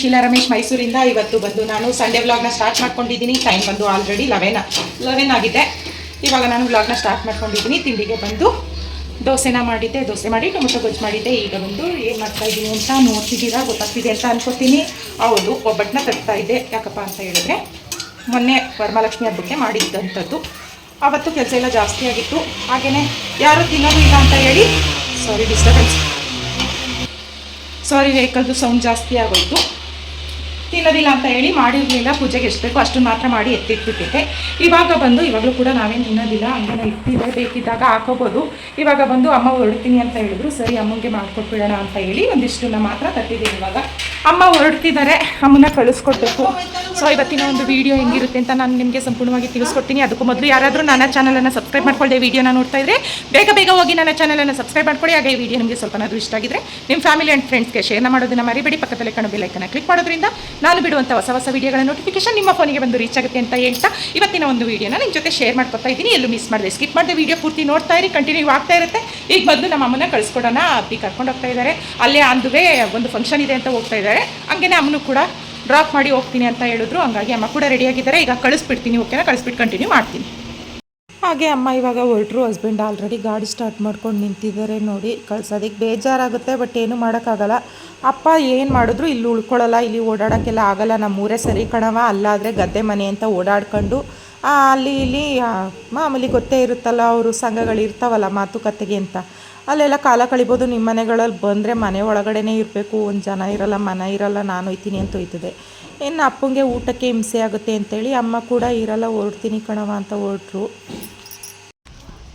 ಶೀಲಾ ರಮೇಶ್ ಮೈಸೂರಿಂದ ಇವತ್ತು ಬಂದು ನಾನು ಸಂಡೇ ವ್ಲಾಗ್ನ ಸ್ಟಾರ್ಟ್ ಮಾಡ್ಕೊಂಡಿದ್ದೀನಿ. ಟೈಮ್ ಬಂದು ಆಲ್ರೆಡಿ ಲೆವೆನ್ ಲೆವೆನ್ ಆಗಿದೆ. ಇವಾಗ ನಾನು ವ್ಲಾಗ್ನ ಸ್ಟಾರ್ಟ್ ಮಾಡ್ಕೊಂಡಿದ್ದೀನಿ. ತಿಂಡಿಗೆ ಬಂದು ದೋಸೆನ ಮಾಡಿದ್ದೆ, ದೋಸೆ ಮಾಡಿ, ಟೊಮೊಟೊ ಗೊಜ್ಜು ಮಾಡಿದ್ದೆ. ಈಗ ಬಂದು ಏನು ಮಾಡ್ತಾ ಇದ್ದೀನಿ ಅಂತ ನೋಡ್ತಿದ್ದೀರಾ? ಗೊತ್ತಾಗ್ತಿದೆ ಅಂತ ಅನ್ಕೋತೀನಿ. ಹೌದು, ಒಬ್ಬಟ್ಟನ್ನ ತರ್ತಾ ಇದ್ದೆ. ಯಾಕಪ್ಪ ಅಂತ ಹೇಳಿದ್ರೆ, ಮೊನ್ನೆ ವರಮಹಾಲಕ್ಷ್ಮಿ ಹಬ್ಬಕ್ಕೆ ಮಾಡಿದ್ದಂಥದ್ದು. ಆವತ್ತು ಕೆಲಸ ಎಲ್ಲ ಜಾಸ್ತಿ ಆಗಿತ್ತು. ಹಾಗೆಯೇ ಯಾರು ತಿನ್ನೋದು ಇಲ್ಲ ಅಂತ ಹೇಳಿ ಸಾರಿ ಡಿಸ್ಟರ್ಬೆನ್ಸ್ ಸಾರಿ ವೆಹಿಕಲ್ದು ಸೌಂಡ್ ಜಾಸ್ತಿ ಆಗೋಯ್ತು. ತಿನ್ನೋದಿಲ್ಲ ಅಂತ ಹೇಳಿ ಮಾಡಿರಲಿಲ್ಲ. ಪೂಜೆಗೆ ಎಷ್ಟು ಬೇಕೋ ಅಷ್ಟು ಮಾತ್ರ ಮಾಡಿ ಎತ್ತಿಟ್ಬಿಟ್ಟಿದ್ದೆ. ಇವಾಗ ಬಂದು ಇವಾಗಲೂ ಕೂಡ ನಾವೇನು ತಿನ್ನೋದಿಲ್ಲ. ಹಂಗೇನೆ ಇಟ್ಟಿದ್ದೆ ಬೇಕಿದ್ದಾಗ ಹಾಕೋಬೋದು. ಇವಾಗ ಬಂದು ಅಮ್ಮ ಹೊರಡ್ತೀನಿ ಅಂತ ಹೇಳಿದ್ರು. ಸರಿ, ಅಮ್ಮಂಗೆ ಮಾಡ್ಕೊಟ್ಬಿಡೋಣ ಅಂತ ಹೇಳಿ ಒಂದಿಷ್ಟನ್ನ ಮಾತ್ರ ತಟ್ಟಿದ್ದೀನಿ ಇವಾಗ. ಅಮ್ಮ ಹೊರಡ್ತಿದ್ದಾರೆ. ಅಮ್ಮನ ಕಳಿಸ್ಕೊಡ್ಬೇಕು. ಸೊ ಇವತ್ತಿನ ಒಂದು ವಿಡಿಯೋ ಹೆಂಗಿರುತ್ತೆ ಅಂತ ನಾನು ನಿಮಗೆ ಸಂಪೂರ್ಣವಾಗಿ ತಿಳಿಸ್ಕೊಡ್ತೀನಿ. ಅದಕ್ಕೂ ಮೊದಲು ಯಾರಾದರೂ ನನ್ನ ಚಾನಲನ್ನು ಸಬ್ಸ್ಕ್ರೈಬ್ ಮಾಡ್ಕೊಳ್ಳದೆ ವೀಡಿಯೋನ ನೋಡ್ತಾ ಇದ್ರೆ ಬೇಗ ಬೇಗ ಹೋಗಿ ನನ್ನ ಚಾನಲನ್ನು ಸಬ್ಸ್ಕ್ರೈಬ್ ಮಾಡ್ಕೊಳ್ಳಿ. ಹಾಗೆ ಈ ವಿಡಿಯೋ ನಿಮಗೆ ಸ್ವಲ್ಪನಾದರೂ ಇಷ್ಟ ಆಗಿದ್ರೆ ನಿಮ್ಮ ಫ್ಯಾಮಿಲಿ ಆ್ಯಂಡ್ ಫ್ರೆಂಡ್ಸ್ಗೆ ಶೇರ್ನ ಮಾಡೋದನ್ನು ಮರಿಬೇಡಿ. ಪಕ್ಕದಲ್ಲಿ ಕಾಣೋ ಬೆಲ್ಲೈಕನ್ನ ಕ್ಲಿಕ್ ಮಾಡೋದ್ರಿಂದ ನಾನು ಬಿಡುವಂಥ ಹೊಸ ಹೊಸ ವಿಡಿಯೋಗಳ ನೋಟಿಫಿಕೇಶನ್ ನಿಮ್ಮ ಫೋನಿಗೆ ಬಂದು ರೀಚ್ ಆಗುತ್ತೆ ಅಂತ ಹೇಳ್ತಾ ಇವತ್ತಿನ ಒಂದು ವಿಡಿಯೋನ ನಿಮ್ಮ ಜೊತೆ ಶೇರ್ ಮಾಡ್ಕೊತಾ ಇದ್ದೀನಿ. ಎಲ್ಲೂ ಮಿಸ್ ಮಾಡಿದೆ. ಸ್ಕಿಪ್ ಮಾಡಿದೆ ವಿಡಿಯೋ ಪೂರ್ತಿ ನೋಡ್ತಾ ಇರಿ. ಕಂಟಿನ್ಯೂ ಆಗ್ತಾ ಇರುತ್ತೆ. ಈಗ ಬಂದು ನಮ್ಮ ಅಮ್ಮನ ಕಳಿಸ್ಕೊಡೋಣ. ಅಪ್ಪಿ ಕರ್ಕೊಂಡು ಹೋಗ್ತಾ ಇದ್ದಾರೆ ಅಲ್ಲೇ ಅಂದುವೆ ಒಂದು ಫಂಕ್ಷನ್ ಇದೆ ಅಂತ ಹೋಗ್ತಾ ಇದ್ದಾರೆ ಹಂಗೇನೆ ಅಮ್ಮನೂ ಕೂಡ ಡ್ರಾಪ್ ಮಾಡಿ ಹೋಗ್ತೀನಿ ಅಂತ ಹೇಳಿದ್ರು. ಹಂಗಾಗಿ ಅಮ್ಮ ಕೂಡ ರೆಡಿಯಾಗಿದ್ದಾರೆ ಈಗ ಕಳಿಸ್ಬಿಡ್ತೀನಿ. ಓಕೆನಾ ಕಳಿಸ್ಬಿಟ್ಟು ಕಂಟಿನ್ಯೂ ಮಾಡ್ತೀನಿ. ಹಾಗೆ ಅಮ್ಮ ಇವಾಗ ಹೊರಟರು ಹಸ್ಬೆಂಡ್ ಆಲ್ರೆಡಿ ಗಾಡಿ ಸ್ಟಾರ್ಟ್ ಮಾಡ್ಕೊಂಡು ನಿಂತಿದ್ದಾರೆ ನೋಡಿ. ಕಳ್ಸೋದಕ್ಕೆ ಬೇಜಾರಾಗುತ್ತೆ ಬಟ್ ಏನು ಮಾಡೋಕ್ಕಾಗಲ್ಲ. ಅಪ್ಪ ಏನು ಮಾಡಿದ್ರು ಇಲ್ಲಿ ಉಳ್ಕೊಳ್ಳಲ್ಲ ಇಲ್ಲಿ ಓಡಾಡೋಕ್ಕೆಲ್ಲ ಆಗಲ್ಲ. ನಮ್ಮೂರೇ ಸರಿ ಕಣವ ಅಲ್ಲಾದರೆ ಗದ್ದೆ ಮನೆ ಅಂತ ಓಡಾಡ್ಕೊಂಡು ಅಲ್ಲಿ ಇಲ್ಲಿ ಮಾಮೂಲಿ ಗೊತ್ತೇ ಇರುತ್ತಲ್ಲ, ಅವರು ಸಂಘಗಳು ಇರ್ತಾವಲ್ಲ ಮಾತುಕತೆಗೆ ಅಂತ. ಅಲ್ಲೆಲ್ಲ ಕಾಲ ಕಳಿಬೋದು ನಿಮ್ಮ ಮನೆಗಳಲ್ಲಿ ಬಂದರೆ ಮನೆ ಒಳಗಡೆನೇ ಇರಬೇಕು. ಒಂದು ಜನ ಇರಲ್ಲ, ಮನೆ ಇರಲ್ಲ, ನಾನು ಹೋಯ್ತೀನಿ ಅಂತ ಹೋಯ್ತದೆ. ಇನ್ನು ಅಪ್ಪಂಗೆ ಊಟಕ್ಕೆ ಹಿಂಸೆ ಆಗುತ್ತೆ ಅಂತೇಳಿ ಅಮ್ಮ ಕೂಡ ಇರಲ್ಲ, ಹೊರಡ್ತೀನಿ ಕಣವ ಅಂತ ಹೊರಟ್ರು.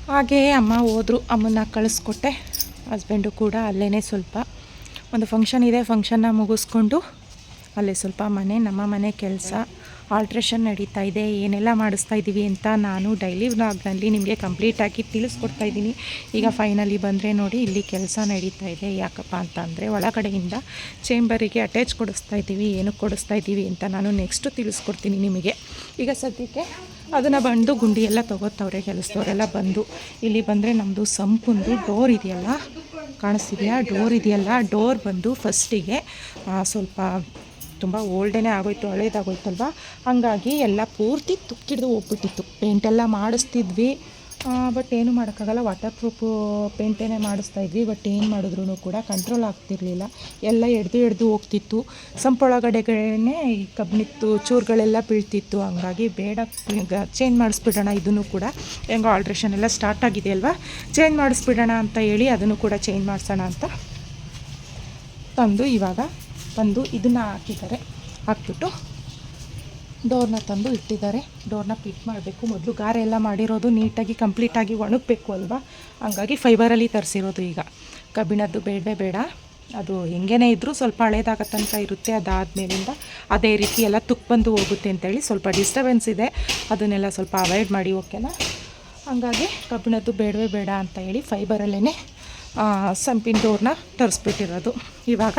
ಹಾಗೆಯೇ ಅಮ್ಮ ಹೋದರು, ಅಮ್ಮನ್ನ ಕಳಿಸ್ಕೊಟ್ಟೆ. ಹಸ್ಬೆಂಡು ಕೂಡ ಅಲ್ಲೇ ಸ್ವಲ್ಪ ಒಂದು ಫಂಕ್ಷನ್ ಇದೆ ಫಂಕ್ಷನ್ನ ಮುಗಿಸ್ಕೊಂಡು ಅಲ್ಲೇ ಸ್ವಲ್ಪ ಮನೆ, ನಮ್ಮ ಮನೆ ಕೆಲಸ. ಆಲ್ಟ್ರೇಷನ್ ನಡೀತಾ ಇದೆ, ಏನೆಲ್ಲ ಮಾಡಿಸ್ತಾ ಇದ್ದೀವಿ ಅಂತ ನಾನು ಡೈಲಿ ವ್ಲಾಗ್ನಲ್ಲಿ ನಿಮಗೆ ಕಂಪ್ಲೀಟಾಗಿ ತಿಳಿಸ್ಕೊಡ್ತಾ ಇದ್ದೀನಿ. ಈಗ ಫೈನಲಿ ಬಂದರೆ ನೋಡಿ, ಇಲ್ಲಿ ಕೆಲಸ ನಡೀತಾ ಇದೆ. ಯಾಕಪ್ಪ ಅಂತಂದರೆ ಒಳಗಡೆಯಿಂದ ಚೇಂಬರಿಗೆ ಅಟ್ಯಾಚ್ ಕೊಡಿಸ್ತಾ ಇದ್ದೀವಿ, ಏನಕ್ಕೆ ಕೊಡಿಸ್ತಾ ಇದ್ದೀವಿ ಅಂತ ನಾನು ನೆಕ್ಸ್ಟು ತಿಳಿಸ್ಕೊಡ್ತೀನಿ ನಿಮಗೆ. ಈಗ ಸದ್ಯಕ್ಕೆ ಅದನ್ನು ಬಂದು ಗುಂಡಿ ಎಲ್ಲ ತೊಗೋತವ್ರೆ, ಕೆಲಸದವರೆಲ್ಲ ಬಂದು. ಇಲ್ಲಿ ಬಂದರೆ ನಮ್ಮದು ಸಂಪುಂದು ಡೋರ್ ಇದೆಯಲ್ಲ, ಕಾಣಿಸ್ತಿದೆಯಾ? ಡೋರ್ ಇದೆಯಲ್ಲ ಡೋರ್ ಬಂದು ಫಸ್ಟಿಗೆ ಸ್ವಲ್ಪ ತುಂಬ ಓಲ್ಡೇ ಆಗೋಯ್ತು, ಹಳೇದಾಗೋಯ್ತಲ್ವ? ಹಾಗಾಗಿ ಎಲ್ಲ ಪೂರ್ತಿ ತುಕ್ಕಿಡ್ದು ಹೋಗ್ಬಿಟ್ಟಿತ್ತು. ಪೇಂಟೆಲ್ಲ ಮಾಡಿಸ್ತಿದ್ವಿ. ಬಟ್ ಏನು ಮಾಡೋಕ್ಕಾಗಲ್ಲ. ವಾಟರ್ ಪ್ರೂಫ್ ಪೇಂಟೇನೆ ಮಾಡಿಸ್ತಾ ಇದ್ವಿ ಬಟ್ ಏನು ಮಾಡಿದ್ರು ಕೂಡ ಕಂಟ್ರೋಲ್ ಆಗ್ತಿರ್ಲಿಲ್ಲ. ಎಲ್ಲ ಎಡ್ದು ಎಡ್ದು ಹೋಗ್ತಿತ್ತು. ಸಂಪೊಳಗಡೆಗಳೇ ಈ ಕಬ್ಬಿಣಿತ್ತು ಚೂರುಗಳೆಲ್ಲ ಬೀಳ್ತಿತ್ತು. ಹಂಗಾಗಿ ಬೇಡ ಚೇಂಜ್ ಮಾಡಿಸ್ಬಿಡೋಣ, ಇದನ್ನು ಕೂಡ. ಹೆಂಗೋ ಆಲ್ಟ್ರೇಷನ್ ಎಲ್ಲ ಸ್ಟಾರ್ಟ್ ಆಗಿದೆ ಅಲ್ವಾ? ಚೇಂಜ್ ಮಾಡಿಸ್ಬಿಡೋಣ ಅಂತ ಹೇಳಿ ಅದನ್ನು ಕೂಡ ಚೇಂಜ್ ಮಾಡಿಸೋಣ ಅಂತ ತಂದು ಇವಾಗ ಬಂದು ಇದನ್ನು ಹಾಕಿದ್ದಾರೆ. ಹಾಕ್ಬಿಟ್ಟು ಡೋರ್ನ ತಂದು ಇಟ್ಟಿದ್ದಾರೆ. ಡೋರ್ನ ಪಿಟ್ ಮಾಡಬೇಕು. ಮೊದಲು ಗಾರೆ ಎಲ್ಲ ಮಾಡಿರೋದು ನೀಟಾಗಿ ಕಂಪ್ಲೀಟಾಗಿ ಒಣಗಬೇಕು ಅಲ್ವಾ? ಹಂಗಾಗಿ ಫೈಬರಲ್ಲಿ ತರಿಸಿರೋದು ಈಗ. ಕಬ್ಬಿಣದ್ದು ಬೇಡವೇ ಬೇಡ. ಅದು ಹೆಂಗೇನೇ ಇದ್ದರೂ ಸ್ವಲ್ಪ ಹಳೇದಾಗ ತನಕ ಇರುತ್ತೆ. ಅದಾದಮೇಲಿಂದ ಅದೇ ರೀತಿ ಎಲ್ಲ ತುಕ್ ಬಂದು ಹೋಗುತ್ತೆ ಅಂತೇಳಿ ಸ್ವಲ್ಪ ಡಿಸ್ಟರ್ಬೆನ್ಸ್ ಇದೆ. ಅದನ್ನೆಲ್ಲ ಸ್ವಲ್ಪ ಅವಾಯ್ಡ್ ಮಾಡಿ, ಓಕೆನಾ? ಹಂಗಾಗಿ ಕಬ್ಬಿಣದ್ದು ಬೇಡವೇ ಬೇಡ ಅಂತ ಹೇಳಿ ಫೈಬರಲ್ಲೇ ಸಂಪಿನ ಡೋರ್ನ ತರಿಸ್ಬಿಟ್ಟಿರೋದು. ಇವಾಗ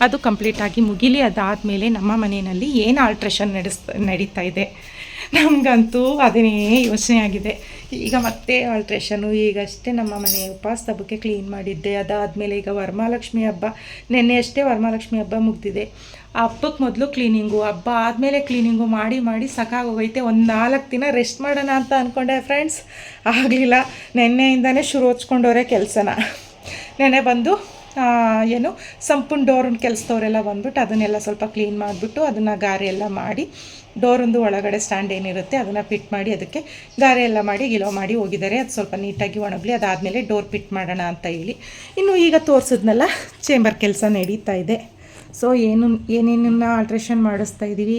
ಅದು ಕಂಪ್ಲೀಟಾಗಿ ಮುಗಿಲಿ, ಅದಾದಮೇಲೆ ನಮ್ಮ ಮನೆಯಲ್ಲಿ ಏನು ಆಲ್ಟ್ರೇಷನ್ ನಡೆಸ್, ನಡೀತಾ ಇದೆ? ನಮಗಂತೂ ಅದನ್ನೇ ಯೋಚನೆ ಆಗಿದೆ. ಈಗ ಮತ್ತೆ ಆಲ್ಟ್ರೇಷನು ಈಗಷ್ಟೇ ನಮ್ಮ ಮನೆ ಉಪವಾಸ ಹಬ್ಬಕ್ಕೆ ಕ್ಲೀನ್ ಮಾಡಿದ್ದೆ. ಅದಾದಮೇಲೆ ಈಗ ವರಮಹಾಲಕ್ಷ್ಮಿ ಹಬ್ಬ, ನಿನ್ನೆ ಅಷ್ಟೇ ವರಮಹಾಲಕ್ಷ್ಮಿ ಹಬ್ಬ ಮುಗ್ದಿದೆ. ಆ ಹಬ್ಬಕ್ಕೆ ಮೊದಲು ಕ್ಲೀನಿಂಗು ಹಬ್ಬ ಆದಮೇಲೆ ಕ್ಲೀನಿಂಗು ಮಾಡಿ ಮಾಡಿ ಸಾಕಾಗೋಗೈತೆ. ಒಂದು ನಾಲ್ಕು ದಿನ ರೆಸ್ಟ್ ಮಾಡೋಣ ಅಂತ ಅಂದ್ಕೊಂಡೆ ಫ್ರೆಂಡ್ಸ್ ಆಗಲಿಲ್ಲ. ನಿನ್ನೆಯಿಂದನೇ ಶುರು ಹಚ್ಕೊಂಡವ್ರೆ ಕೆಲಸನ. ನೆನೆ ಬಂದು ಏನು ಸಂಪೂರ್ಣ ಡೋರನ್ನ ಕೆಲಸದವರೆಲ್ಲ ಬಂದ್ಬಿಟ್ಟು ಅದನ್ನೆಲ್ಲ ಸ್ವಲ್ಪ ಕ್ಲೀನ್ ಮಾಡಿಬಿಟ್ಟು ಅದನ್ನು ಗಾರೆ ಎಲ್ಲ ಮಾಡಿ, ಡೋರೊಂದು ಒಳಗಡೆ ಸ್ಟ್ಯಾಂಡ್ ಏನಿರುತ್ತೆ ಅದನ್ನು ಫಿಟ್ ಮಾಡಿ, ಅದಕ್ಕೆ ಗಾರೆ ಎಲ್ಲ ಮಾಡಿ, ಗಿಲೋ ಮಾಡಿ ಹೋಗಿದ್ದಾರೆ. ಅದು ಸ್ವಲ್ಪ ನೀಟಾಗಿ ಒಣಗಲಿ, ಅದಾದಮೇಲೆ ಡೋರ್ ಫಿಟ್ ಮಾಡೋಣ ಅಂತ ಹೇಳಿ. ಇನ್ನು ಈಗ ತೋರಿಸಿದ್ನೆಲ್ಲ ಚೇಂಬರ್ ಕೆಲಸ ನಡೀತಾ ಇದೆ. ಸೊ ಏನು, ಏನೇನನ್ನ ಆಲ್ಟ್ರೇಷನ್ ಮಾಡಿಸ್ತಾ ಇದ್ದೀವಿ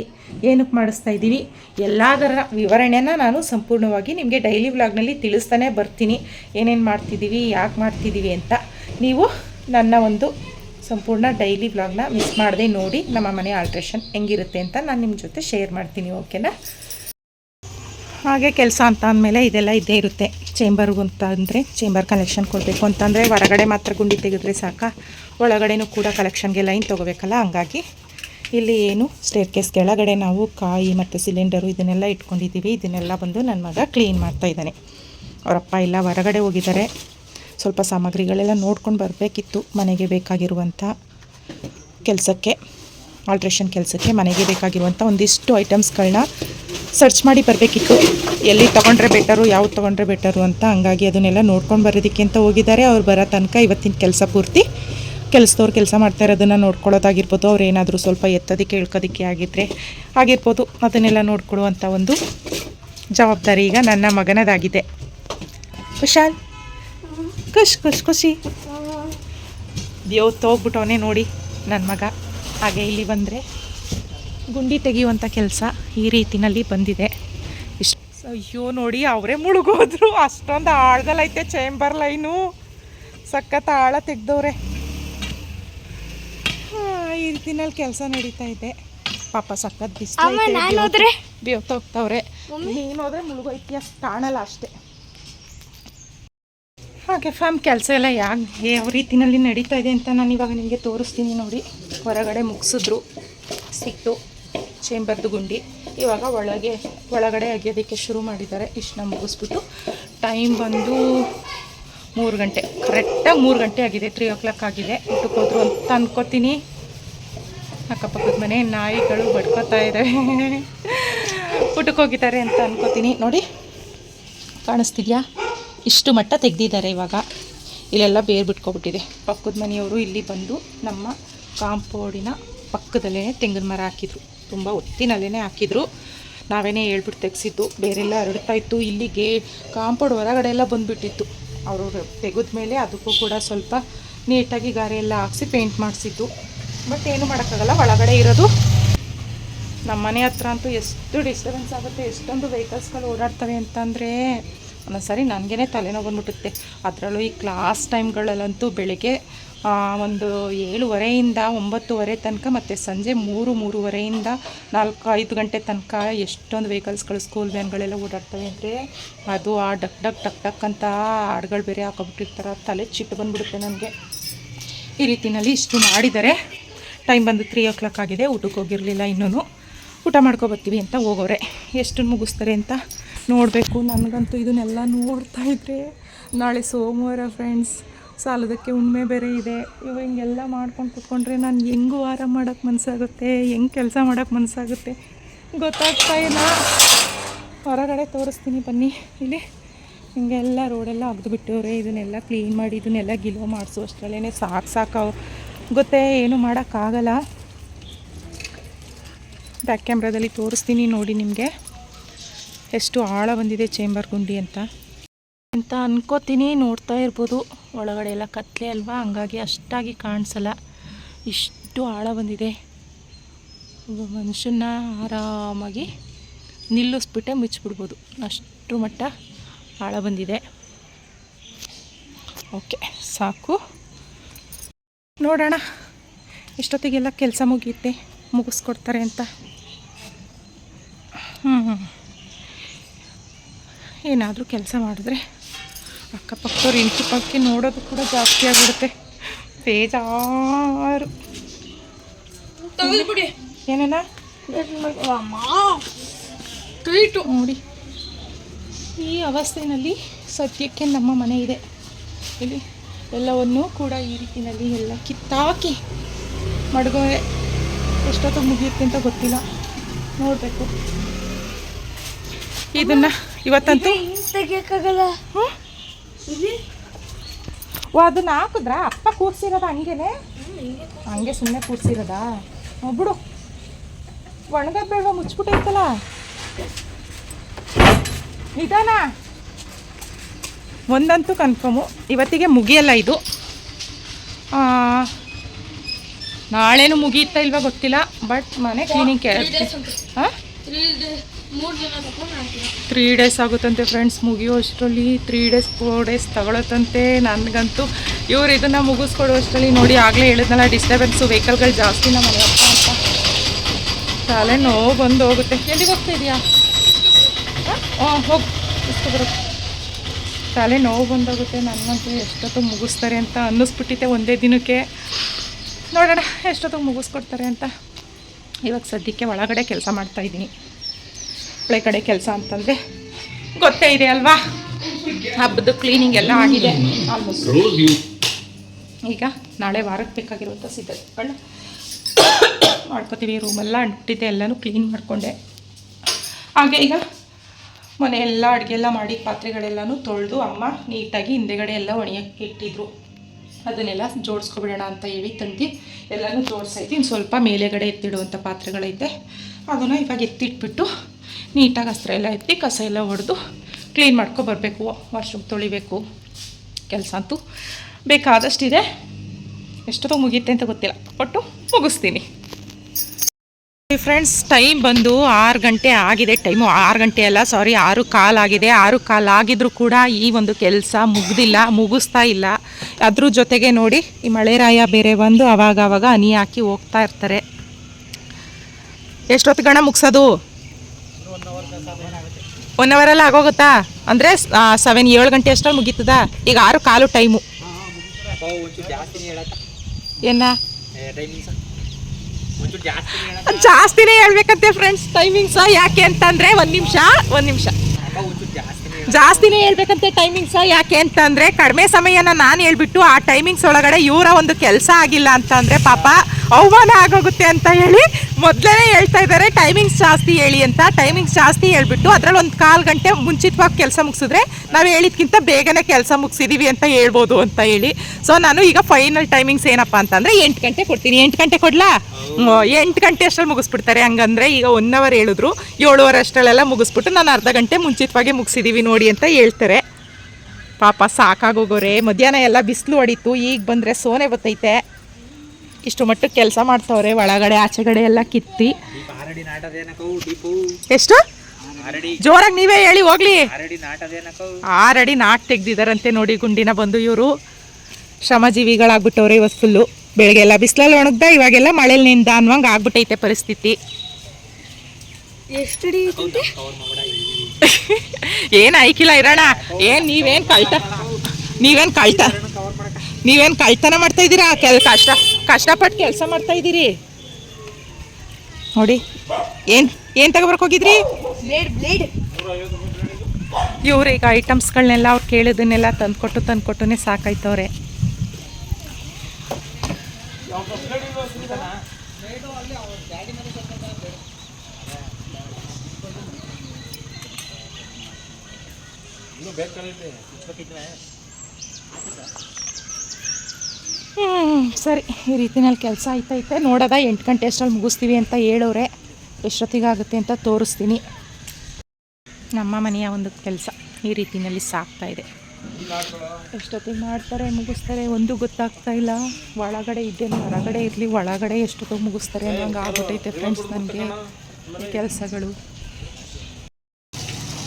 ಏನಕ್ಕೆ ಮಾಡಿಸ್ತಾ ಇದ್ದೀವಿ ಎಲ್ಲದರ ವಿವರಣೆನ ನಾನು ಸಂಪೂರ್ಣವಾಗಿ ನಿಮಗೆ ಡೈಲಿ ವ್ಲಾಗ್ನಲ್ಲಿ ತಿಳಿಸ್ತಾನೆ ಬರ್ತೀನಿ. ಏನೇನು ಮಾಡ್ತಿದ್ದೀವಿ ಯಾಕೆ ಮಾಡ್ತಿದ್ದೀವಿ ಅಂತ ನೀವು ನನ್ನ ಒಂದು ಸಂಪೂರ್ಣ ಡೈಲಿ ವ್ಲಾಗ್ನ ಮಿಸ್ ಮಾಡದೆ ನೋಡಿ ನಮ್ಮ ಮನೆ ಆಲ್ಟ್ರೇಷನ್ ಹೆಂಗಿರುತ್ತೆ ಅಂತ ನಾನು ನಿಮ್ಮ ಜೊತೆ ಶೇರ್ ಮಾಡ್ತೀನಿ ಓಕೆನಾ ಹಾಗೆ ಕೆಲಸ ಅಂತ ಅಂದಮೇಲೆ ಇದೆಲ್ಲ ಇದ್ದೇ ಇರುತ್ತೆ. ಚೇಂಬರ್ಗೂ ಅಂತ ಅಂದರೆ ಚೇಂಬರ್ ಕಲೆಕ್ಷನ್ ಕೊಡಬೇಕು ಅಂತಂದರೆ ಹೊರಗಡೆ ಮಾತ್ರ ಗುಂಡಿ ತೆಗೆದ್ರೆ ಸಾಕ? ಒಳಗಡೆನೂ ಕೂಡ ಕಲೆಕ್ಷನ್ಗೆ ಲೈನ್ ತೊಗೋಬೇಕಲ್ಲ, ಹಂಗಾಗಿ ಇಲ್ಲಿ ಏನು ಸ್ಟೇರ್ ಕೇಸ್ ಕೆಳಗಡೆ ನಾವು ಕಾಯಿ ಮತ್ತು ಸಿಲಿಂಡರು ಇದನ್ನೆಲ್ಲ ಇಟ್ಕೊಂಡಿದ್ದೀವಿ. ಇದನ್ನೆಲ್ಲ ಬಂದು ನನ್ನ ಮಗ ಕ್ಲೀನ್ ಮಾಡ್ತಾ ಇದ್ದಾನೆ. ಅವರಪ್ಪ ಇಲ್ಲ, ಹೊರಗಡೆ ಹೋಗಿದ್ದಾರೆ. ಸ್ವಲ್ಪ ಸಾಮಗ್ರಿಗಳೆಲ್ಲ ನೋಡ್ಕೊಂಡು ಬರಬೇಕಿತ್ತು ಮನೆಗೆ ಬೇಕಾಗಿರುವಂಥ ಕೆಲಸಕ್ಕೆ ಆಲ್ಟ್ರೇಷನ್ ಕೆಲಸಕ್ಕೆ ಮನೆಗೆ ಬೇಕಾಗಿರುವಂಥ ಒಂದಿಷ್ಟು ಐಟಮ್ಸ್ಗಳನ್ನ ಸರ್ಚ್ ಮಾಡಿ ಬರಬೇಕಿತ್ತು. ಎಲ್ಲಿ ತೊಗೊಂಡ್ರೆ ಬೆಟರು ಯಾವ್ದು ತೊಗೊಂಡ್ರೆ ಬೆಟರು ಅಂತ ಹಂಗಾಗಿ ಅದನ್ನೆಲ್ಲ ನೋಡ್ಕೊಂಡು ಬರೋದಕ್ಕೆ ಅಂತ ಹೋಗಿದ್ದಾರೆ. ಅವ್ರು ಬರೋ ತನಕ ಇವತ್ತಿನ ಕೆಲಸ ಪೂರ್ತಿ ಕೆಲಸದವ್ರು ಕೆಲಸ ಮಾಡ್ತಾ ಇರೋದನ್ನು ನೋಡ್ಕೊಳ್ಳೋದಾಗಿರ್ಬೋದು. ಅವ್ರು ಏನಾದರೂ ಸ್ವಲ್ಪ ಎತ್ತೋದಕ್ಕೆ ಇಳ್ಕೋದಕ್ಕೆ ಆಗಿದ್ದರೆ ಆಗಿರ್ಬೋದು. ಅದನ್ನೆಲ್ಲ ನೋಡ್ಕೊಳ್ಳುವಂಥ ಒಂದು ಜವಾಬ್ದಾರಿ ಈಗ ನನ್ನ ಮಗನದಾಗಿದೆ. ಕುಶಾಲ್ ಖುಷ್ ಖುಷ್ ಖುಷಿ. ದೇವ್ತು ಹೋಗ್ಬಿಟ್ಟವನೇ ನೋಡಿ ನನ್ನ ಮಗ. ಹಾಗೆ ಇಲ್ಲಿ ಬಂದರೆ ಗುಂಡಿ ತೆಗೆಯುವಂಥ ಕೆಲಸ ಈ ರೀತಿನಲ್ಲಿ ಬಂದಿದೆ. ಇಷ್ಟು ಅಯ್ಯೋ ನೋಡಿ ಅವರೇ ಮುಳುಗೋದ್ರು. ಅಷ್ಟೊಂದು ಆಳದಲ್ಲೈತೆ ಚೇಂಬರ್ ಲೈನು ಸಖತ್ ಆಳ ತೆಗ್ದವ್ರೆ. ಈ ರೀತಿನಲ್ಲಿ ಕೆಲಸ ನಡೀತಾ ಇದೆ. ಪಾಪ ಸಖತ್? ಬಿಸಿಲು ಬೇವ್ತ ಹೋಗ್ತಾವ್ರೆ ನೀನು ಹೋದ್ರೆ ಮುಳುಗೋಯ್ತಿ ಅಷ್ಟು ಕಾಣಲ್ಲ ಅಷ್ಟೇ. ಹಾಗೆ ಫ್ಯಾಮ್ ಕೆಲಸ ಎಲ್ಲ ಯಾಕೆ ಯಾವ ರೀತಿನಲ್ಲಿ ನಡೀತಾ ಇದೆ ಅಂತ ನಾನು ಇವಾಗ ನಿಮಗೆ ತೋರಿಸ್ತೀನಿ ನೋಡಿ. ಹೊರಗಡೆ ಮುಗಿಸಿದ್ರು ಸಿಕ್ತು ಚೇಂಬರ್ದು ಗುಂಡಿ. ಇವಾಗ ಒಳಗೆ, ಒಳಗಡೆ ಅಗೆಯೋದಕ್ಕೆ ಶುರು ಮಾಡಿದ್ದಾರೆ. ಇಷ್ಟನ್ನ ಮುಗಿಸ್ಬಿಟ್ಟು ಟೈಮ್ ಬಂದು ಮೂರು ಗಂಟೆ. ಕರೆಕ್ಟಾಗಿ ಮೂರು ಗಂಟೆ ಆಗಿದೆ. ತ್ರೀ ಓ ಕ್ಲಾಕ್ ಆಗಿದೆ. ಊಟಕ್ಕೆ ಹೋದ್ರು ಅಂತ ಅಂದ್ಕೋತೀನಿ ಅಕ್ಕಪಕ್ಕದ ಮನೆ, ನಾಯಿಗಳು ಬಡ್ಕೋತಾ ಇದ್ದಾವೆ ಊಟಕ್ಕೆ ಹೋಗಿದ್ದಾರೆ ಅಂತ ಅಂದ್ಕೋತೀನಿ ನೋಡಿ, ಕಾಣಿಸ್ತಿದ್ಯಾ? ಇಷ್ಟು ಮಟ್ಟ ತೆಗೆದಿದ್ದಾರೆ ಇವಾಗ. ಇಲ್ಲೆಲ್ಲ ಬೇರು ಬಿಟ್ಕೊಬಿಟ್ಟಿದೆ. ಪಕ್ಕದ ಮನೆಯವರು ಇಲ್ಲಿ ಬಂದು ನಮ್ಮ ಕಾಂಪೌಂಡಿನ ಪಕ್ಕದಲ್ಲೇ ತೆಂಗಿನ ಮರ ಹಾಕಿದ್ರು. ತುಂಬ ಒತ್ತಿನಲ್ಲೇ ಹಾಕಿದ್ರು. ನಾವೇನೇ ಹೇಳ್ಬಿಟ್ಟು ತೆಗೆಸಿದ್ದು, ಬೇರೆಲ್ಲ ಹರಡ್ತಾ ಇತ್ತು. ಇಲ್ಲಿಗೆ ಕಾಂಪೌಂಡ್ ಹೊರಗಡೆ ಎಲ್ಲ ಬಂದುಬಿಟ್ಟಿತ್ತು. ಅವರು ತೆಗೆದ ಮೇಲೆ ಅದಕ್ಕೂ ಕೂಡ ಸ್ವಲ್ಪ ನೀಟಾಗಿ ಗಾರೆ ಎಲ್ಲ ಹಾಕ್ಸಿ ಪೇಂಟ್ ಮಾಡಿಸಿದ್ದು. ಬಟ್ ಏನು ಮಾಡೋಕ್ಕಾಗಲ್ಲ, ಒಳಗಡೆ ಇರೋದು. ನಮ್ಮ ಮನೆ ಹತ್ರ ಅಂತೂ ಎಷ್ಟು ಡಿಸ್ಟರ್ಬೆನ್ಸ್ ಆಗುತ್ತೆ, ಎಷ್ಟೊಂದು ವೆಹಿಕಲ್ಸ್ಗಳು ಓಡಾಡ್ತವೆ ಅಂತಂದರೆ ಒಂದೊಂದ್ಸರಿ ನನಗೇ ತಲೆನೋವು ಬಂದ್ಬಿಟ್ಟುತ್ತೆ ಅದರಲ್ಲೂ ಈ ಕ್ಲಾಸ್ ಟೈಮ್ಗಳಲ್ಲಂತೂ ಬೆಳಿಗ್ಗೆ ಒಂದು ಏಳುವರೆಯಿಂದ ಒಂಬತ್ತುವರೆ ತನಕ ಮತ್ತು ಸಂಜೆ ಮೂರು, ಮೂರುವರೆಯಿಂದ ನಾಲ್ಕು, ಐದು ಗಂಟೆ ತನಕ ಎಷ್ಟೊಂದು ವೆಹಿಕಲ್ಸ್ಗಳು ಸ್ಕೂಲ್ ವ್ಯಾನ್ಗಳೆಲ್ಲ ಓಡಾಡ್ತವೆ ಅಂದರೆ ಅದು ಆ ಡಕ್ ಡಕ್ ಡಕ್ ಡಕ್ ಅಂತ ಹಾಡುಗಳು ಬೇರೆ ಹಾಕೊಬಿಟ್ಟಿರ್ತಾರೆ. ತಲೆ ಚಿಟ್ಟು ಬಂದುಬಿಡುತ್ತೆ ನನಗೆ. ಈ ರೀತಿಯಲ್ಲಿ ಇಷ್ಟು ಮಾಡಿದರೆ ಟೈಮ್ ಬಂದು ತ್ರೀ ಓ ಕ್ಲಾಕ್ ಆಗಿದೆ. ಊಟಕ್ಕೆ ಹೋಗಿರಲಿಲ್ಲ ಇನ್ನೂ ಊಟ ಮಾಡ್ಕೊಬರ್ತೀವಿ ಅಂತ ಹೋಗೋರೆ. ಎಷ್ಟು ಮುಗಿಸ್ತಾರೆ ಅಂತ ನೋಡಬೇಕು. ನನಗಂತೂ ಇದನ್ನೆಲ್ಲ ನೋಡ್ತಾ ಇದ್ರೆ ನಾಳೆ ಸೋಮವಾರ ಫ್ರೆಂಡ್ಸ್ ಸಾಲದಕ್ಕೆ ಉಣ್ಮೆ ಬೇರೆ ಇದೆ. ಇವ ಹಿಂಗೆಲ್ಲ ಮಾಡ್ಕೊಂಡು ಕುತ್ಕೊಂಡ್ರೆ ನಾನು ಹೆಂಗೂ ವಾರ ಮಾಡೋಕ್ಕೆ ಮನಸ್ಸಾಗುತ್ತೆ ಹೆಂಗೆ ಕೆಲಸ ಮಾಡೋಕ್ಕೆ ಮನಸ್ಸಾಗುತ್ತೆ ಗೊತ್ತಾಗ್ತಾ ಇಲ್ಲ. ಹೊರಗಡೆ ತೋರಿಸ್ತೀನಿ ಬನ್ನಿ. ಇಲ್ಲಿ ಹಿಂಗೆಲ್ಲ ರೋಡೆಲ್ಲ ಅಗ್ದು ಬಿಟ್ಟವ್ರೆ ಇದನ್ನೆಲ್ಲ ಕ್ಲೀನ್ ಮಾಡಿ, ಇದನ್ನೆಲ್ಲ ಗಿಲೋ ಮಾಡಿಸು ಅಷ್ಟರಲ್ಲೇ ಸಾಕು ಸಾಕು ಗೊತ್ತೇ ಏನು ಮಾಡೋಕ್ಕಾಗಲ್ಲ ಬ್ಯಾಕ್ ಕ್ಯಾಮ್ರಾದಲ್ಲಿ ತೋರಿಸ್ತೀನಿ ನೋಡಿ ನಿಮಗೆ. ಎಷ್ಟು ಆಳ ಬಂದಿದೆ ಚೇಂಬರ್ ಗುಂಡಿ ಅಂತ. ಅಂತ ಅನ್ಕೋತೀನಿ, ನೋಡ್ತಾ ಇರ್ಬೋದು. ಒಳಗಡೆ ಎಲ್ಲ ಕತ್ಲೆ ಅಲ್ವಾ? ಹಂಗಾಗಿ ಅಷ್ಟಾಗಿ ಕಾಣಿಸಲ್ಲ. ಇಷ್ಟು ಆಳ ಬಂದಿದೆ. ಒಬ್ಬ ಮನುಷ್ಯನ ಆರಾಮಾಗಿ ನಿಲ್ಲಿಸ್ಬಿಟ್ಟೆ ಮುಚ್ಚಿಬಿಡ್ಬೋದು. ಅಷ್ಟು ಮಟ್ಟ ಆಳ ಬಂದಿದೆ. ಓಕೆ, ಸಾಕು. ನೋಡೋಣ. ಇಷ್ಟೊತ್ತಿಗೆಲ್ಲ ಕೆಲಸ ಮುಗಿಯುತ್ತೆ. ಮುಗಿಸ್ಕೊಡ್ತಾರೆ ಅಂತ. ಹ್ಞೂ ಏನಾದರೂ ಕೆಲಸ ಮಾಡಿದ್ರೆ ಅಕ್ಕಪಕ್ಕವ್ರು ಇಂಟಿ ಪಕ್ಕಿ ನೋಡೋದು ಕೂಡ ಜಾಸ್ತಿ ಆಗಿಬಿಡುತ್ತೆ. ಬೇಜಾರು. ಏನೇನ ನೋಡಿ. ಈ ಅವಸ್ಥೆಯಲ್ಲಿ ಸದ್ಯಕ್ಕೆ ನಮ್ಮ ಮನೆ ಇದೆ. ಇಲ್ಲಿ ಎಲ್ಲವನ್ನೂ ಕೂಡ ಈ ರೀತಿಯಲ್ಲಿ ಎಲ್ಲ ಕಿತ್ತಾಕಿ ಮಡಗೋರೆ. ಎಷ್ಟೊತ್ತು ಮುಗಿಯುತ್ತೆ ಅಂತ ಗೊತ್ತಿಲ್ಲ. ನೋಡಬೇಕು. ಇದನ್ನ ಇವತ್ತಂತೂ? ಓ ಅದನ್ನ ಹಾಕಿದ್ರಾ? ಅಪ್ಪ ಕೂರ್ಸಿರೋದ ಹಂಗೇನೆ? ಹಂಗೆ ಸುಮ್ಮನೆ ಕೂರ್ಸಿರೋದಾ? ಬಿಡು. ಒಣಗದ್ ಬೇಡ ಮುಚ್ಬಿಟ್ಟೈತಲ್ಲ. ನಿಧಾನ. ಒಂದಂತೂ ಕನ್ಫರ್ಮು. ಇವತ್ತಿಗೆ ಮುಗಿಯಲ್ಲ ಇದು. ನಾಳೆನೂ ಮುಗಿಯುತ್ತಾ ಇಲ್ವಾ ಗೊತ್ತಿಲ್ಲ ಬಟ್ ಮನೆ ಕ್ಲೀನಿಂಗ್ ಕೇಳ್ತೀನಿ ಹಾಂ ತ್ರೀ ಡೇಸ್ ಆಗುತ್ತಂತೆ ಫ್ರೆಂಡ್ಸ್ ಮುಗಿಯೋ ಅಷ್ಟರಲ್ಲಿ ತ್ರೀ ಡೇಸ್ ಫೋರ್ ಡೇಸ್ ತಗೊಳತ್ತಂತೆ ನನಗಂತೂ. ಇವ್ರು ಇದನ್ನು ಮುಗಿಸ್ಕೊಡುವಷ್ಟರಲ್ಲಿ ನೋಡಿ ಆಗಲೇ ಹೇಳಿದ್ನಲ್ಲ ಡಿಸ್ಟರ್ಬೆನ್ಸು ವೆಹಿಕಲ್ಗಳು ಜಾಸ್ತಿ ನಮ್ಮ ಮನೆ ಅಪ್ಪ ಅಂತ. ತಲೆ ನೋವು ಬಂದು ಹೋಗುತ್ತೆ. ಎಲ್ಲಿಗೆ ಹೋಗ್ತಾ ಇದೆಯಾ? ಹಾಂ? ಹೋಗಿ. ಬರುತ್ತೆ ತಲೆ ನೋವು ಬಂದೋಗುತ್ತೆ ನನಗಂತೂ ಎಷ್ಟೊತ್ತು ಮುಗಿಸ್ತಾರೆ ಅಂತ ಅನ್ನಿಸ್ಬಿಟ್ಟಿತ್ತೆ ಒಂದೇ ದಿನಕ್ಕೆ. ನೋಡೋಣ, ಎಷ್ಟೊತ್ತಿಗೆ ಮುಗಿಸ್ಕೊಡ್ತಾರೆ ಅಂತ. ಇವಾಗ ಸದ್ಯಕ್ಕೆ ಒಳಗಡೆ ಕೆಲಸ ಮಾಡ್ತಾ ಹಳೆ ಕಡೆ ಕೆಲಸ ಅಂತಂದರೆ ಗೊತ್ತೇ ಇದೆ ಅಲ್ವಾ? ಹಬ್ಬದ ಕ್ಲೀನಿಂಗ್ ಎಲ್ಲ ಆಗಿದೆ. ಆಲ್ಮೋಸ್ಟ್ ಈಗ ನಾಳೆ ವಾರಕ್ಕೆ ಬೇಕಾಗಿರುವಂಥ ಸಿದ್ಧತೆಗಳನ್ನ ಮಾಡ್ಕೋತೀವಿ. ರೂಮೆಲ್ಲ ಅಂಟಿದೆ ಎಲ್ಲನೂ ಕ್ಲೀನ್ ಮಾಡಿಕೊಂಡೆ. ಹಾಗೆ ಈಗ ಮನೆಯೆಲ್ಲ ಅಡುಗೆ ಎಲ್ಲ ಮಾಡಿ ಪಾತ್ರೆಗಳೆಲ್ಲನೂ ತೊಳೆದು ಅಮ್ಮ ನೀಟಾಗಿ ಹಿಂದೆಗಡೆ ಎಲ್ಲ ಒಣಿಯಕ್ಕೆ ಇಟ್ಟಿದ್ರು. ಅದನ್ನೆಲ್ಲ ಜೋಡಿಸ್ಕೊಬಿಡೋಣ ಅಂತ ಹೇಳಿ ತಂದು ಎಲ್ಲನೂ ಜೋಡಿಸೈತಿ ಇನ್ನು ಸ್ವಲ್ಪ ಮೇಲೆಗಡೆ ಎತ್ತಿಡುವಂಥ ಪಾತ್ರೆಗಳೈತೆ. ಅದನ್ನು ಇವಾಗ ಎತ್ತಿಟ್ಬಿಟ್ಟು ನೀಟಾಗಿ ಹಸ್ರ ಎಲ್ಲ ಎತ್ತಿ ಕಸ ಎಲ್ಲ ಹೊಡೆದು ಕ್ಲೀನ್ ಮಾಡ್ಕೊ ಬರಬೇಕು. ವಾಶ್ರೂಮ್ ತೊಳಿಬೇಕು. ಕೆಲಸ ಅಂತೂ ಬೇಕಾದಷ್ಟಿದೆ. ಎಷ್ಟೊತ್ತಿಗೆ ಮುಗಿಯುತ್ತೆ ಅಂತ ಗೊತ್ತಿಲ್ಲ. ಒಟ್ಟು ಮುಗಿಸ್ತೀನಿ. ಫ್ರೆಂಡ್ಸ್ ಟೈಮ್ ಬಂದು ಆರು ಗಂಟೆ ಆಗಿದೆ. ಟೈಮು ಆರು ಗಂಟೆ ಅಲ್ಲ ಸಾರಿ ಆರು ಆಗಿದೆ. ಆರು ಕಾಲು ಆಗಿದ್ರೂ ಕೂಡ ಈ ಒಂದು ಕೆಲಸ ಮುಗ್ದಿಲ್ಲ, ಮುಗಿಸ್ತಾ ಇಲ್ಲ. ಅದ್ರ ಜೊತೆಗೆ ನೋಡಿ, ಈ ಮಳೆರಾಯ ಬೇರೆ ಬಂದು ಅವಾಗ ಅವಾಗ ಹನಿ ಹಾಕಿ ಹೋಗ್ತಾ ಇರ್ತಾರೆ. ಎಷ್ಟೊತ್ತು ಗಣ ಮುಗಿಸೋದು? ಒನ್ ಅವರಲ್ಲಿ ಆಗೋಗುತ್ತಾ? ಅಂದರೆ ಸೆವೆನ್ ಏಳು ಗಂಟೆ ಅಷ್ಟರಲ್ಲಿ ಮುಗೀತದ? ಈಗ ಆರು ಕಾಲು ಟೈಮು ಏನ? ಜಾಸ್ತಿನೇ ಹೇಳ್ಬೇಕಂತೆ ಫ್ರೆಂಡ್ಸ್ ಟೈಮಿಂಗ್ಸ ಯಾಕೆ ಅಂತಂದರೆ ಒಂದು ನಿಮಿಷ ಒಂದು ನಿಮಿಷ. ಜಾಸ್ತಿನೇ ಹೇಳ್ಬೇಕಂತೆ ಟೈಮಿಂಗ್ಸ ಯಾಕೆ ಅಂತಂದರೆ ಕಡಿಮೆ ಸಮಯನ ನಾನು ಹೇಳ್ಬಿಟ್ಟು ಆ ಟೈಮಿಂಗ್ಸ್ ಒಳಗಡೆ ಇವರ ಒಂದು ಕೆಲಸ ಆಗಿಲ್ಲ ಅಂತಂದರೆ ಪಾಪ ಅವಮಾನ ಆಗೋಗುತ್ತೆ ಅಂತ ಹೇಳಿ ಮೊದಲೇ ಹೇಳ್ತಾ ಇದ್ದಾರೆ ಟೈಮಿಂಗ್ಸ್ ಜಾಸ್ತಿ ಹೇಳಿ ಅಂತ. ಟೈಮಿಂಗ್ಸ್ ಜಾಸ್ತಿ ಹೇಳ್ಬಿಟ್ಟು ಅದರಲ್ಲಿ ಒಂದು ಕಾಲು ಗಂಟೆ ಮುಂಚಿತವಾಗಿ ಕೆಲಸ ಮುಗಿಸಿದ್ರೆ ನಾವು ಹೇಳಿದ್ಕಿಂತ ಬೇಗನೆ ಕೆಲಸ ಮುಗಿಸಿದೀವಿ ಅಂತ ಹೇಳ್ಬೋದು ಅಂತ ಹೇಳಿ. ಸೊ ನಾನು ಈಗ ಫೈನಲ್ ಟೈಮಿಂಗ್ಸ್ ಏನಪ್ಪ ಅಂತಂದರೆ ಎಂಟು ಗಂಟೆ ಕೊಡ್ತೀನಿ. ಎಂಟು ಗಂಟೆ ಕೊಡ್ಲಾ? ಎಂಟು ಗಂಟೆ ಅಷ್ಟರಲ್ಲಿ ಮುಗಿಸ್ಬಿಡ್ತಾರೆ. ಹಂಗಂದ್ರೆ ಈಗ ಒನ್ ಅವರ್ ಹೇಳಿದ್ರು ಏಳುವರೆ ಅಷ್ಟರಲ್ಲೆಲ್ಲ ಮುಗಿಸ್ಬಿಟ್ಟು ನಾನು ಅರ್ಧ ಗಂಟೆ ಮುಂಚಿತವಾಗಿ ಮುಗಿಸಿದೀವಿ ನೋಡಿ ಅಂತ ಹೇಳ್ತಾರೆ. ಪಾಪ ಸಾಕಾಗೋಗೋರೆ. ಮಧ್ಯಾಹ್ನ ಎಲ್ಲ ಬಿಸಿಲು ಹೊಡಿತು. ಈಗ ಬಂದರೆ ಸೋನೆ ಬತ್ತೈತೆ. ಇಷ್ಟು ಮಟ್ಟಕ್ಕೆ ಕೆಲಸ ಮಾಡ್ತವ್ರೆ ಒಳಗಡೆ ಆಚೆಗಡೆ ಎಲ್ಲ ಕಿತ್ತಿ. ಎಷ್ಟು? ಜೋರಾಗಿ ನೀವೇ ಹೇಳಿ ಹೋಗ್ಲಿ. ಆರಡಿ ನಾಟ್ ತೆಗ್ದಿದಾರಂತೆ ನೋಡಿ ಗುಂಡಿನ ಬಂದು ಇವರು. ಶ್ರಮಜೀವಿಗಳಾಗ್ಬಿಟ್ಟವ್ರೆ ಇವತ್ತು ಫುಲ್ಲು ಬೆಳಗ್ಗೆ ಎಲ್ಲ ಬಿಸಿಲಲ್ಲಿ ಒಣಗ್ದ ಇವಾಗೆಲ್ಲ ಮಳೇಲಿ ನಿಂದ ಅನ್ನುವಂಗೆ ಆಗ್ಬಿಟ್ಟೈತೆ ಪರಿಸ್ಥಿತಿ. ಏನು ಐಕಿಲ್ಲ ಇರೋಣ ಏನು ನೀವೇನು ಕಳ್ತ ನೀವೇನು ಕಳ್ತ ನೀವೇನು ಕಳ್ತನ ಮಾಡ್ತಾ ಇದ್ದೀರಾ? ಕೆಲ ಕಷ್ಟ ಕಷ್ಟಪಟ್ಟು ಕೆಲಸ ಮಾಡ್ತಾ ಇದ್ದೀರಿ? ನೋಡಿ ಏನು ಏನು ತಗೋಬರ್ಕ್ ಹೋಗಿದ್ರಿ? ಇವ್ರು ಈಗ ಐಟಮ್ಸ್ಗಳನ್ನೆಲ್ಲ ಅವ್ರು ಕೇಳಿದ್ದನ್ನೆಲ್ಲ ತಂದ್ಕೊಟ್ಟು ತಂದ್ಕೊಟ್ಟುನೇ ಸಾಕಾಯ್ತವ್ರೆ. ಹ್ಞೂ ಸರಿ. ಈ ರೀತಿನಲ್ಲಿ ಕೆಲಸ ಆಯ್ತೈತೆ. ನೋಡೋದ, ಎಂಟು ಗಂಟೆ ಅಷ್ಟರಲ್ಲಿ ಮುಗಿಸ್ತೀವಿ ಅಂತ ಹೇಳೋರೆ. ಎಷ್ಟೊತ್ತಿಗಾಗುತ್ತೆ ಅಂತ ತೋರಿಸ್ತೀನಿ. ನಮ್ಮ ಮನೆಯ ಒಂದು ಕೆಲಸ ಈ ರೀತಿನಲ್ಲಿ ಸಾಕ್ತಾ ಇದೆ. ಎಷ್ಟೊತ್ತಿಗೆ ಮಾಡ್ತಾರೆ, ಮುಗಿಸ್ತಾರೆ, ಒಂದು ಗೊತ್ತಾಗ್ತಾ ಇಲ್ಲ. ಒಳಗಡೆ ಇದ್ದೇನೆ, ಹೊರಗಡೆ ಇರಲಿ, ಒಳಗಡೆ ಎಷ್ಟೊತ್ತಿಗೆ ಮುಗಿಸ್ತಾರೆ ಅನ್ನೋಂಗೆ ಆಗ್ಬಿಟ್ಟೈತೆ ಫ್ರೆಂಡ್ಸ್ ನನಗೆ ಕೆಲಸಗಳು.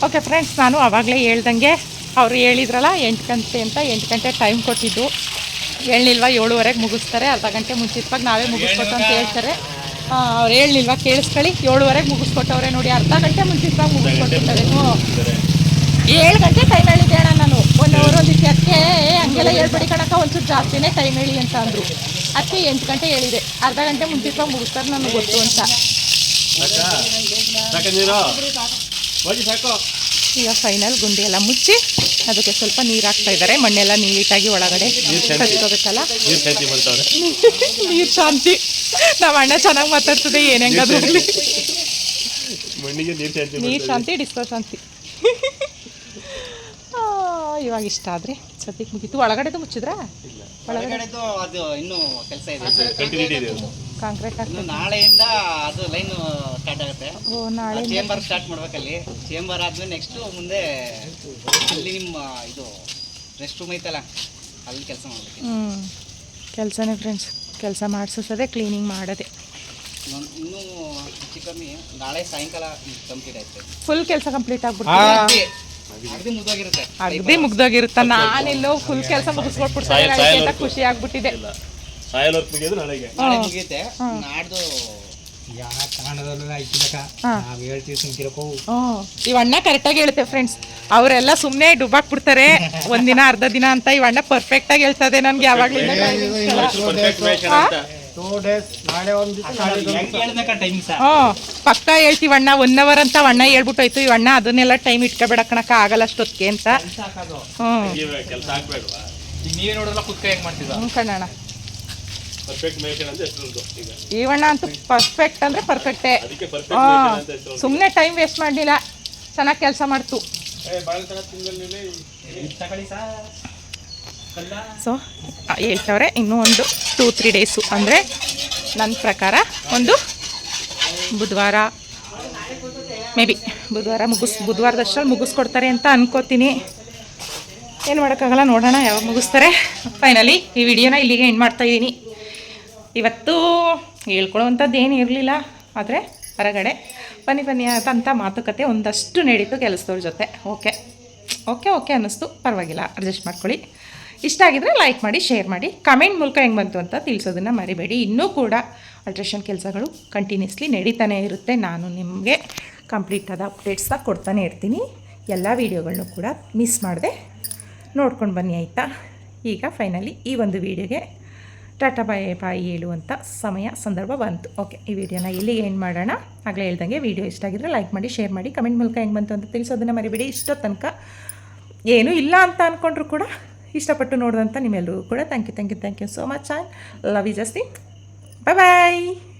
ಓಕೆ ಫ್ರೆಂಡ್ಸ್ ನಾನು ಆವಾಗಲೇ ಹೇಳ್ದಂಗೆ, ಅವರು ಹೇಳಿದ್ರಲ್ಲ, ಎಂಟು ಗಂಟೆ ಅಂತ ಎಂಟು ಗಂಟೆ ಟೈಮ್ ಕೊಟ್ಟಿದ್ದು. ಹೇಳಿಲ್ವಾ ಏಳುವರೆಗೆ ಮುಗಿಸ್ತಾರೆ ಅರ್ಧ ಗಂಟೆ ಮುಂಚಿತವಾಗಿ ನಾವೇ ಮುಗಿಸ್ಕೊಟ್ಟು ಅಂತ ಹೇಳ್ತಾರೆ. ಅವ್ರು ಹೇಳಿಲ್ವಾ ಕೇಳಿಸ್ಕೊಳ್ಳಿ ಏಳುವರೆಗೆ ಮುಗಿಸ್ಕೊಟ್ಟವ್ರೆ ನೋಡಿ ಅರ್ಧ ಗಂಟೆ ಮುಂಚಿತವಾಗಿ ಮುಗಿಸ್ಕೊಟ್ಟಿದ್ದಾರೆ ಏಳು ಗಂಟೆ ಟೈಮ್ ಹೇಳಿದ್ದೆ ಅಣ್ಣ ನಾನು? ಒಂದು ಅವರ್ ಒಂದು ಅದಕ್ಕೆ ಹಂಗೆಲ್ಲ ಹೇಳ್ಬೇಡಿ ಕಣಕ್ಕ ಒಂಚೂರು ಜಾಸ್ತಿನೇ ಟೈಮ್ ಹೇಳಿ ಅಂತ ಅಂದರು. ಅದಕ್ಕೆ ಎಂಟು ಗಂಟೆ ಹೇಳಿದೆ. ಅರ್ಧ ಗಂಟೆ ಮುಂಚಿತವಾಗಿ ಮುಗಿಸ್ತಾರೆ ನನಗೆ ಗೊತ್ತು ಅಂತ. ಈಗ ಫೈನಲ್ ಗುಂಡಿ ಎಲ್ಲ ಮುಚ್ಚಿ ಅದಕ್ಕೆ ಸ್ವಲ್ಪ ನೀರು ಹಾಕ್ತಾ ಇದ್ದಾರೆ. ಮಣ್ಣೆಲ್ಲ ನೀಟಾಗಿ ಒಳಗಡೆ ಕಚ್ಕೋಬೇಕಲ್ಲ ನೀರು ಶಾಂತಿ ನಮ್ಮ ಅಣ್ಣ ಚೆನ್ನಾಗಿ ಮಾತಾಡ್ತದೆ. ಏನು ಹೆಂಗಾದ್ರೂ ನೀರು ಶಾಂತಿ ನೀರು ಶಾಂತಿ ಡಿಸ್ಕೋ ಶಾಂತಿ. ಇವಾಗ ಇಷ್ಟ ಆದ್ರೆ ಸದ್ಯಕ್ಕೆ ಮುಗೀತು. ಒಳಗಡೆದು ಮುಚ್ಚಿದ್ರಾ? ಒಳಗಡೆ ಒಳಗಡೆದು ಅದು ಇನ್ನೂ ಕೆಲಸ ಇದೆ. ಕಂಟಿನ್ಯೂಟಿ ಇದೆ ಕಾಂಕ್ರೀಟ್ ಇನ್ನು ನಾಳೆಯಿಂದ ಅದು ಲೈನ್ ಸ್ಟಾರ್ಟ್ ಆಗುತ್ತೆ. ಓ ನಾಳೆ ಚೇಂಬರ್ ಸ್ಟಾರ್ಟ್ ಮಾಡ್ಬೇಕಲ್ಲಿ. ಚೇಂಬರ್ ಆದ್ಮೇಲೆ ನೆಕ್ಸ್ಟ್ ಮುಂದೆ ಅಲ್ಲಿ ನಿಮ್ಮ ಇದು ರೆಸ್ಟ್ ರೂಮ್ ಐತಲ್ಲ ಅಲ್ಲಿ ಕೆಲಸ ಮಾಡಬೇಕು. ಹ್ಞೂ ಕೆಲಸನೇ ಫ್ರೆಂಡ್ಸ್ ಕೆಲಸ ಮಾಡಿಸೋದೇ ಕ್ಲೀನಿಂಗ್ ಮಾಡೋದೆ. ಇನ್ನೂ ಹೆಚ್ಚು ಕಮ್ಮಿ ನಾಳೆ ಸಾಯಂಕಾಲ ಕಂಪ್ಲೀಟ್ ಆಯ್ತು. ಫುಲ್ ಕೆಲಸ ಕಂಪ್ಲೀಟ್ ಆಗ್ಬಿಡ್ತು. ಅಗದಿ ಮುಗ್ದೋಗಿರುತ್ತೆ. ನಾನಿಲ್ಲೋ ಫುಲ್ ಕೆಲಸ ಮುಗಿಸ್ಕೊಟ್ಬಿಡ್ತಾರೆ ಅಂತ ಖುಷಿ ಆಗ್ಬಿಟ್ಟಿದೆ. ಸಾಯಲ್ ವರ್ಕ್ ಮುಗಿಯೋದು ನಾಳೆಗೆ. ನಾಳೆ ಮುಗಿಯುತ್ತೆ. ನಾಡ್ದು ಯಾ ಕಾರಣದಲ್ಲೂ ಐತಿಲಕ ಹಾ. ನಾವು ಹೇಳ್ತೀವಿ ಸುಮ್ಕಿರಕೋ ಹ್ಞೂ ಇವಣ್ಣ ಕರೆಕ್ಟಾಗಿ ಹೇಳುತ್ತೆ ಫ್ರೆಂಡ್ಸ್ ಅವರೆಲ್ಲ ಸುಮ್ಮನೆ ಡುಬಾಕ್ಬಿಡ್ತಾರೆ ಒಂದಿನ ಅರ್ಧ ದಿನ ಅಂತ ಇವಣ್ಣ ಪರ್ಫೆಕ್ಟಾಗಿ ಹೇಳ್ತದೆ ನನ್ಗೆ ಯಾವಾಗಲಿಂದ ಟೂ ಡೇಸ್ ನಾಳೆ ಒಂದು ಪಕ್ಕ ಹೇಳ್ತೀವಣ್ಣ ಒನ್ ಅವರ್ ಅಂತ ಅಣ್ಣ ಹೇಳ್ಬಿಟ್ಟೋಯ್ತು. ಅಣ್ಣ ಅದನ್ನೆಲ್ಲ ಟೈಮ್ ಇಟ್ಕೊಬೇಡ ಕಣಕ ಆಗಲ್ಲ ಅಷ್ಟೊತ್ತಿಗೆ ಅಂತ. ಹ್ಞೂ ಕೆಲಸ ಆಗ್ಬೇಡವಾ ಈಗ ನೀವೇ ನೋಡಲ್ಲ ಕುತ್ಕ ಹೆಂಗ್ ಮಾಡ್ತಿದ್ದ? ಹ್ಞೂ ಈವಣ್ಣ ಅಂತೂ ಪರ್ಫೆಕ್ಟ್ ಅಂದರೆ ಪರ್ಫೆಕ್ಟೇ ಮೇಷನ್ ಸುಮ್ಮನೆ ಟೈಮ್ ವೇಸ್ಟ್ ಮಾಡಲಿಲ್ಲ. ಚೆನ್ನಾಗಿ ಕೆಲಸ ಮಾಡ್ತು. ಸೊ ಹೇಳ್ತವ್ರೆ, ಇನ್ನೂ ಒಂದು ಟೂ ತ್ರೀ ಡೇಸು ಅಂದರೆ ನನ್ನ ಪ್ರಕಾರ ಒಂದು ಬುಧವಾರ. ಮೇ ಬಿ ಬುಧವಾರ ಮುಗಿಸ್, ಬುಧವಾರದಷ್ಟರಲ್ಲಿ ಮುಗಿಸ್ಕೊಡ್ತಾರೆ ಅಂತ ಅನ್ಕೋತೀನಿ. ಏನು ಮಾಡೋಕ್ಕಾಗಲ್ಲ, ನೋಡೋಣ ಯಾವಾಗ ಮುಗಿಸ್ತಾರೆ. ಫೈನಲಿ ಈ ವಿಡಿಯೋನ ಇಲ್ಲಿಗೆ ಎಂಡ್ ಮಾಡ್ತಾಯಿದ್ದೀನಿ ಇವತ್ತು ಹೇಳ್ಕೊಳ್ಳೋವಂಥದ್ದು ಏನು ಇರಲಿಲ್ಲ, ಆದರೆ ಹೊರಗಡೆ ಬನ್ನಿ ಬನ್ನಿ ಅಂತ ಮಾತುಕತೆ ಒಂದಷ್ಟು ನಡೀತು, ಕೆಲಸದವ್ರ ಜೊತೆ. ಓಕೆ ಓಕೆ ಓಕೆ ಅನ್ನಿಸ್ತು. ಪರವಾಗಿಲ್ಲ ಅಡ್ಜಸ್ಟ್ ಮಾಡ್ಕೊಳ್ಳಿ. ಇಷ್ಟ ಆಗಿದ್ರೆ ಲೈಕ್ ಮಾಡಿ ಶೇರ್ ಮಾಡಿ ಕಮೆಂಟ್ ಮೂಲಕ ಹೆಂಗೆ ಬಂತು ಅಂತ ತಿಳಿಸೋದನ್ನು ಮರಿಬೇಡಿ. ಇನ್ನೂ ಕೂಡ ಅಲ್ಟ್ರೇಷನ್ ಕೆಲಸಗಳು ಕಂಟಿನ್ಯೂಸ್ಲಿ ನಡೀತಾನೆ ಇರುತ್ತೆ. ನಾನು ನಿಮಗೆ ಕಂಪ್ಲೀಟ್ ಆದ ಅಪ್ಡೇಟ್ಸ್ನ ಕೊಡ್ತಾನೆ ಇರ್ತೀನಿ. ಎಲ್ಲ ವೀಡಿಯೋಗಳನ್ನೂ ಕೂಡ ಮಿಸ್ ಮಾಡದೆ ನೋಡ್ಕೊಂಡು ಬನ್ನಿ ಆಯಿತಾ? ಈಗ ಫೈನಲಿ ಈ ಒಂದು ವೀಡಿಯೋಗೆ ಟಾಟಾ ಬಾಯ್ ಬಾಯ್ ಹೇಳುವಂಥ ಸಮಯ, ಸಂದರ್ಭ ಬಂತು. ಓಕೆ ಈ ವಿಡಿಯೋನ ಇಲ್ಲಿಗೆ ಏನು ಮಾಡೋಣ? ಆಗಲೇ ಹೇಳ್ದಂಗೆ ವೀಡಿಯೋ ಇಷ್ಟ ಆಗಿದ್ರೆ ಲೈಕ್ ಮಾಡಿ ಶೇರ್ ಮಾಡಿ ಕಮೆಂಟ್ ಮೂಲಕ ಹೆಂಗೆ ಬಂತು ಅಂತ ತಿಳಿಸೋದನ್ನು ಮರಿಬೇಡಿ. ಇಷ್ಟೋ ತನಕ ಏನೂ ಇಲ್ಲ ಅಂತ ಅಂದ್ಕೊಂಡ್ರು ಕೂಡ ಇಷ್ಟಪಟ್ಟು ನೋಡಿದಂಥ ನಿಮ್ಮೆಲ್ಲರಿಗೂ ಕೂಡ thank you thank you thank you so much and love you ಜಸ್ತಿ bye bye